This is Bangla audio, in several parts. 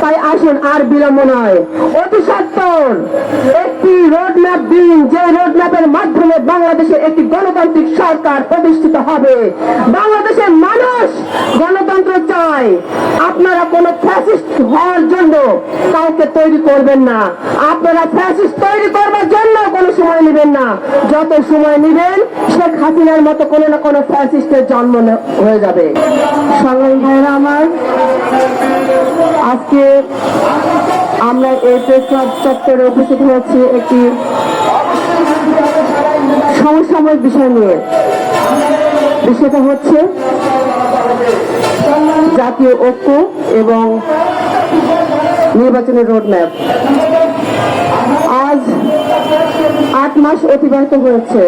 তাই আসুন, আর বিলম্ব নয়। অতি সত্তর, একটি রোড ম্যাপ দিন, যে রোড ম্যাপের মাধ্যমে বাংলাদেশে একটি গণতান্ত্রিক সরকার প্রতিষ্ঠিত হবে। বাংলাদেশের মানুষ গণতন্ত্র চায়। আপনারা কোনো ফ্যাসিস্ট হওয়ার জন্য কাউকে তৈরি করবেন না। আপনারা ফ্যাসিস্ট তৈরি করবার জন্য কোনো সময় নেবেন না। যত সময় নেবেন, শেখ হাসিনার মতো কোনো না কোনো ফ্যাসিস্টের জন্ম হয়ে যাবে। সংগ্রামী ভাইরা আমার আজকে আমরা এই প্রেস ক্লাব চত্বরে উপস্থিত হয়েছি একটি সমসাময়িক বিষয় নিয়ে। বিষয়টা হচ্ছে জাতীয় ঐক্য এবং নির্বাচনের রোডম্যাপ আজ আট মাস অতিবাহিত হয়েছে।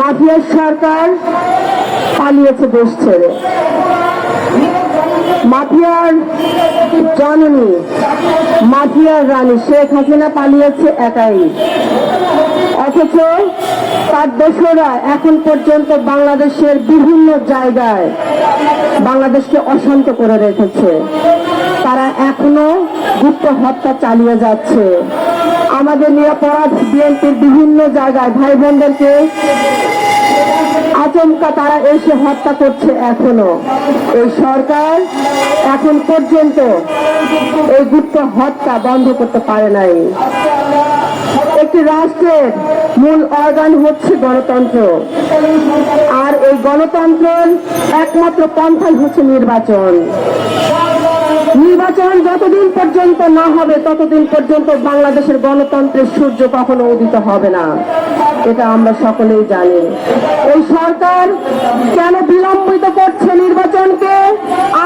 মাফিয়ার সরকার পালিয়েছে দেশ ছেড়ে। মাফিয়ার জননী, মাফিয়ার রানী শেখ হাসিনা পালিয়েছে একাই। অথচ তার দোসরা এখন পর্যন্ত বাংলাদেশের বিভিন্ন জায়গায় বাংলাদেশকে অশান্ত করে রেখেছে। তারা এখনও গুপ্ত হত্যা চালিয়ে যাচ্ছে। আমাদের নিরাপরাধ বিএনপির বিভিন্ন জায়গায় ভাই বোনদেরকে আচমকা তারা এসে হত্যা করছে এখনও। এই সরকার এখন পর্যন্ত এই গুপ্ত হত্যা বন্ধ করতে পারে নাই। একটি রাষ্ট্রের মূল অর্গান হচ্ছে গণতন্ত্র। আর এই গণতন্ত্রের একমাত্র পন্থাই হচ্ছে নির্বাচন। নির্বাচন যতদিন পর্যন্ত না হবে, ততদিন পর্যন্ত বাংলাদেশের গণতন্ত্রের সূর্য কখনো উদিত হবে না। এটা আমরা সকলেই জানি। এই সরকার কেন বিলম্বিত করছে নির্বাচনকে,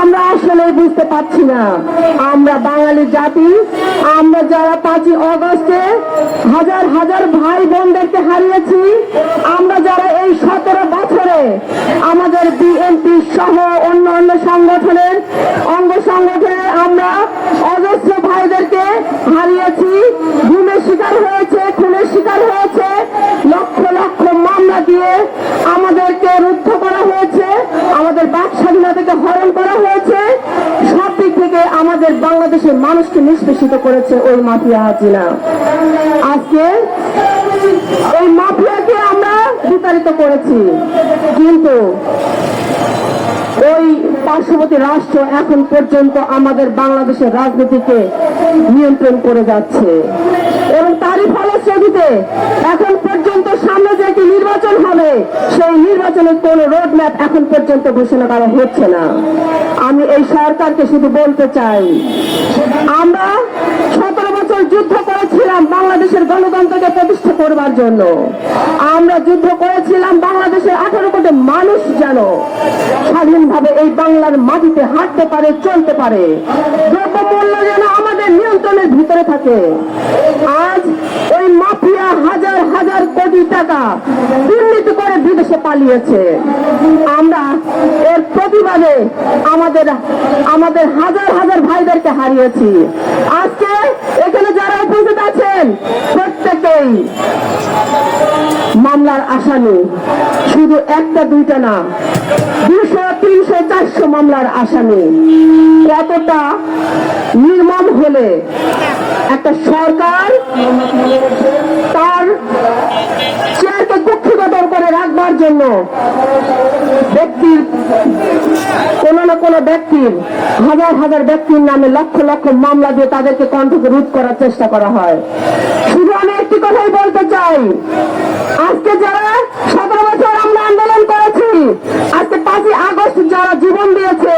আমরা আসলে বুঝতে পারছি না। আমরা বাঙালি জাতি, আমরা যারা পাঁচই অগস্টে হাজার হাজার ভাই বোনদেরকে হারিয়েছি, আমরা যারা এই সতেরো বছরে আমাদের বিএনপি সহ অন্য অন্য সংগঠনের সংগঠনের আমরা অজস্র ভাইদেরকে হারিয়েছি গুমের শিকার হয়েছে খুনের শিকার হয়েছে লক্ষ লক্ষ মামলা দিয়ে আমাদেরকে রুদ্ধ করা হয়েছে আমাদের বাক স্বাধীনতাকে হরণ করা হয়েছে সব দিক থেকে আমাদের বাংলাদেশের মানুষকে নিষ্পেষিত করেছে ওই মাফিয়া হাজিনা আজকে এই মাফিয়াকে আমরা বিতাড়িত করেছি। কিন্তু ওই পার্শ্ববর্তী রাষ্ট্র এখন পর্যন্ত আমাদের বাংলাদেশের রাজনীতিকে নিয়ন্ত্রণ করে যাচ্ছে। এবং তারই ফলশ্রুতিতে এখন পর্যন্ত সামনে যে একটি নির্বাচন হবে সেই নির্বাচনের কোন রোড ম্যাপ এখন পর্যন্ত ঘোষণা করা হচ্ছে না। আমি এই সরকারকে শুধু বলতে চাই, আমরা সতেরো বছর যুদ্ধ করেছিলাম বাংলাদেশের গণতন্ত্রকে প্রতিষ্ঠা করবার জন্য। আমরা যুদ্ধ করেছিলাম বাংলাদেশের আঠারো কোটি মানুষ যেন স্বাধীনভাবে এই বাংলার মাটিতে হাঁটতে পারে, চলতে পারে। দ্রব্যমূল্য যেন আমাদের নিয়ন্ত্রণের ভিতরে থাকে। আজ ওই মাফিয়া হাজার হাজার টাকা দুর্নীতি করে বিদেশে পালিয়েছে। আমরা এর প্রতিবাদে আমাদের আমাদের হাজার হাজার ভাইদেরকে হারিয়েছি। আজকে এখানে যারা উপস্থিত আছেন প্রত্যেকেই মামলার আসামি। শুধু একটা, দুইটা না, দুশো, তিনশো, চারশো মামলার আসামি। কতটা নির্মম হলে একটা সরকার তার চেয়ারকে কুক্ষিগতর করে রাখবার জন্য ব্যক্তির কোন না কোন ব্যক্তির হাজার হাজার ব্যক্তির নামে লক্ষ লক্ষ মামলা দিয়ে তাদেরকে কণ্ঠকে রোধ করার চেষ্টা করা হয়। শুধু আমি একটি কথাই বলতে চাই, আজকে যারা সতেরো বছর আমরা আন্দোলন করেছি, আজকে পাঁচই আগস্ট যারা জীবন দিয়েছে,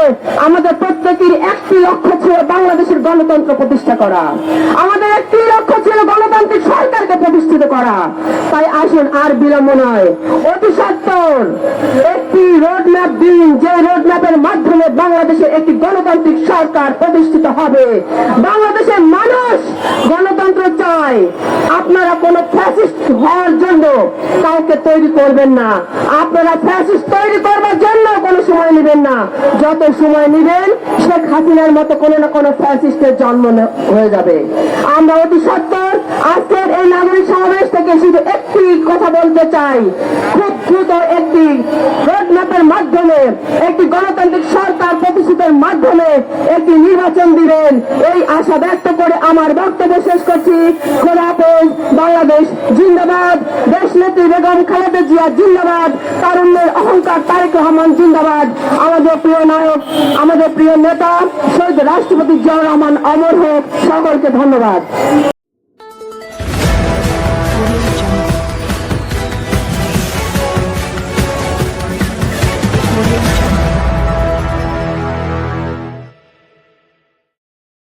আমাদের প্রত্যেকের একটি লক্ষ্য ছিল বাংলাদেশের গণতন্ত্র প্রতিষ্ঠা করা। আমাদের একটি লক্ষ্য ছিল গণতান্ত্রিক সরকারকে প্রতিষ্ঠিত করা তাই আসুন আর বিলম্ব নয়। অতি সত্তর। একটি রোড ম্যাপ দিন, যে রোড ম্যাপের মাধ্যমে বাংলাদেশে একটি গণতান্ত্রিক সরকার প্রতিষ্ঠিত হবে। বাংলাদেশের মানুষ গণতন্ত্র চায়। আপনারা কোনো ফ্যাসিস্ট হওয়ার জন্য কাউকে তৈরি করবেন না। আপনারা ফ্যাসিস্ট তৈরি করবার জন্য কোনো সময় নেবেন না। যত সময় নেবেন, শেখ হাসিনার মতো কোনো না কোনো ফ্যাসিস্টের জন্ম হয়ে যাবে। আমরা অতি সত্তর। আজকের এই নাগরিক আপনাদেরকে শুধু একটি কথা বলতে চাই। খুব দ্রুত একটি রোড ম্যাপের মাধ্যমে, একটি গণতান্ত্রিক সরকার প্রতিষ্ঠিতের মাধ্যমে একটি নির্বাচন দিবেন। এই আশা ব্যক্ত করে আমার বক্তব্য শেষ করছি। হাফেজ, বাংলাদেশ জিন্দাবাদ। দেশ নেত্রী বেগম খালেদা জিয়া জিন্দাবাদ। তারুণ্যের অহংকার তারেক রহমান জিন্দাবাদ। আমাদের প্রিয় নায়ক, আমাদের প্রিয় নেতা, শহীদ রাষ্ট্রপতি জিয়াউর রহমান অমর হোক। সকলকে ধন্যবাদ।